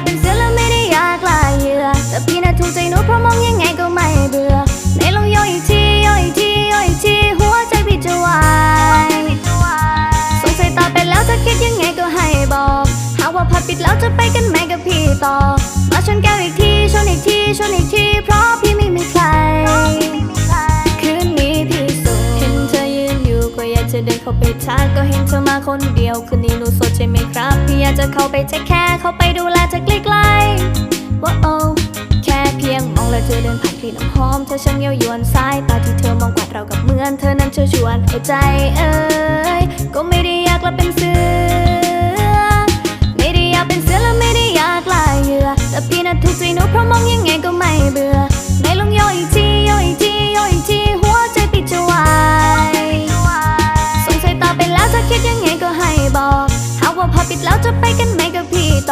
ากเป็นเสือและไม่ได้อยากลายเหยื่อแต่พี่น่ะถูกใจหนูเพราะมองยังไงก็ไม่เบื่อไหนลองย่อยอีกทีย่อยอีกทีย่อยอีกทีหัวใจพี่จะวายสงสัยตาไปแล้วจะคิดยังไงก็ให้บอก หากว่าพัดปิดแล้วจะไปกันไหมกับพี่ต่อ มาชนแก้วอีกทีชนอีกทีชนอีกทีเพราะพี่ไม่มีใครคืนนี้พี่โสดเห็นเธอยืนอยู่ก็อยากจะเดินเข้าไปทักก็เห็นเธอมาคนเดียว คืนนี้หนูโสดใช่ไหมครับ พี่อยากจะเข้าไปเทคแค่เข้าไปดูแล และเธอเดินผ่านกลิ่นน้ำหอมเธอช่างเย้ายวนสายตาที่เธอมองกวาดเรากับเหมือนเธอนั้นเชิญชวนหัวใจเอ้ยก็ไม่ได้อยากละเป็นเสือ ไม่ได้อยากเป็นเสือและไม่ได้อยากลายเหยื่อแต่พี่น่ะถูกใจหนูเพราะมองยังไงก็ไม่เบื่อในลงโยอยทีโยอยทีโยอยทีหัวใจปิดจะวายสงสัยตาไปแล้วเธอคิดยังไงก็ให้บอกหาว่าพอปิดแล้วจะไปกันไหมกับพี่